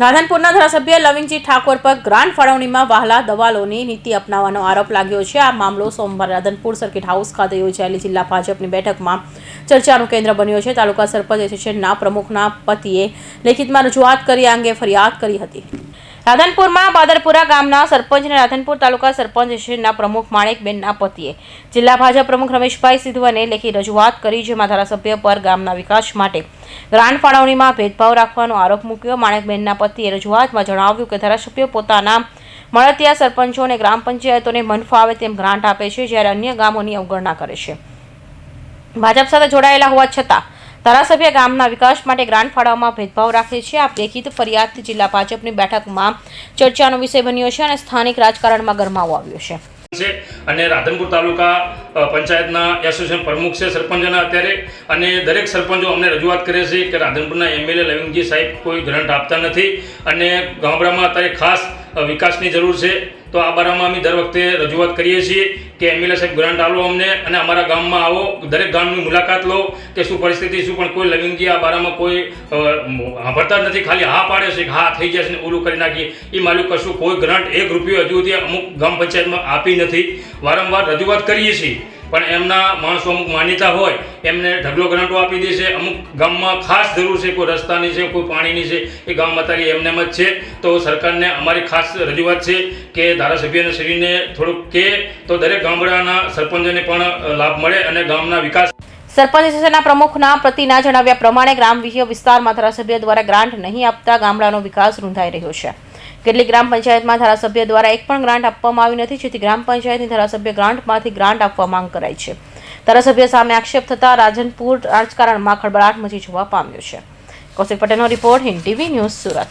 રાધનપુરના ધારાસભ્ય લવિંગજી ઠાકોર પર ગ્રાન્ટ ફાળવણીમાં વહાલા દવાલોની નીતિ અપનાવવાનો આરોપ લાગ્યો છે. આ મામલો સોમવારે રાધનપુર સર્કિટ હાઉસ ખાતે યોજાયેલી જિલ્લા ભાજપની બેઠકમાં ચર્ચાનું કેન્દ્ર બન્યો છે. તાલુકા સરપંચ એસોસિએશનના પ્રમુખના પતિએ લેખિતમાં રજૂઆત કરી, આ અંગે ફરિયાદ કરી હતી. રાધનપુરમાં બાદરપુરા ગામના સરપંચ અને રાધનપુર તાલુકા સરપંચ શ્રીના પ્રમુખ માણેકબેનના પતિએ જિલ્લા ભાજપ પ્રમુખ રમેશભાઈ સિદ્ધવને લેખી રજૂઆત કરી, જેમાં ધારાસભ્ય પર ગામના વિકાસ માટે ગ્રાન્ટ ફાળવણીમાં ભેદભાવ રાખવાનો આરોપ મૂક્યો. માણેકબેનના પતિએ રજૂઆતમાં જણાવ્યું કે ધારાસભ્ય પોતાના મળતિયા સરપંચો અને ગ્રામ પંચાયતોને મન ફાવે તેમ ગ્રાન્ટ આપે છે, જ્યારે અન્ય ગામોની અવગણના કરે છે. ભાજપ સાથે જોડાયેલા હોવા છતાં ધારાસભ્ય ગામના વિકાસ માટે ગ્રાન્ટ ફાળવવામાં ભેદભાવ રાખે છે. આ લેખિત ફરિયાદથી જિલ્લા ભાજપની બેઠકમાં ચર્ચાનો વિષય બન્યો છે અને સ્થાનિક રાજકારણમાં ગરમાવો આવ્યો છે. છે અને રાધનપુર તાલુકા પંચાયતના એસોસિએશન પ્રમુખ છે સરપંચના અત્યારે અને દરેક સરપંચો અમને રજૂઆત કરે છે કે રાધનપુરના એમએલએ લવિંગજી સાહેબ કોઈ ગ્રાન્ટ આપતા નથી અને ગામડામાં અત્યારે ખાસ વિકાસની જરૂર છે. તો આ બારામાં અમે દર વખતે રજૂઆત કરીએ છીએ કે એમ્બ્યુલન્સ એક ગ્રાન્ટ આલો અમને અને અમારા ગામમાં આવો, દરેક ગામની મુલાકાત લો કે શું પરિસ્થિતિ, શું પણ કોઈ લવિંગજી આ બારામાં કોઈ સાંભળતા નથી. ખાલી હા પાડે છે કે હા થઈ જશે ને ઓલું કરી નાખીએ. એ માલું કશું કોઈ ગ્રાન્ટ એક રૂપિયો હજુ સુધી અમુક ગામ પંચાયતમાં આપી નથી. વારંવાર રજૂઆત કરીએ છીએ. પણ એમના માણસો અમુક માન્યતા હોય, એમને ઢગલો ગ્રાન્ટો આપી દે છે. અમુક ગામમાં ખાસ જરૂર છે, કોઈ રસ્તાની છે, કોઈ પાણીની છે, એ ગામમાં તારી એમને જ છે. તો સરકારને અમારી ખાસ રજૂઆત છે કે ધારાસભ્યને શ્રીને થોડુંક કે તો દરેક ગામડાના સરપંચોને પણ લાભ મળે અને ગામના વિકાસ સરપંચ એસોસિએશનના પ્રમુખના પ્રતિના જણાવ્યા પ્રમાણે ગ્રામ વિષય વિસ્તારમાં ધારાસભ્ય દ્વારા ગ્રાન્ટ નહીં આપતા ગામડાનો વિકાસ રૂંધાઈ રહ્યો છે. કેટલીક ગ્રામ પંચાયતમાં ધારાસભ્ય દ્વારા એક પણ ગ્રાન્ટ આપવામાં આવી નથી, જેથી ગ્રામ પંચાયતની ધારાસભ્ય ગ્રાન્ટમાંથી ગ્રાન્ટ આપવા માંગ કરાઈ છે. ધારાસભ્ય સામે આક્ષેપ થતાં રાજનપુર રાજકારણમાં ખળબળાટ મચી જોવા પામ્યો છે. કૌશિક પટેલનો report Hind TV news Surat.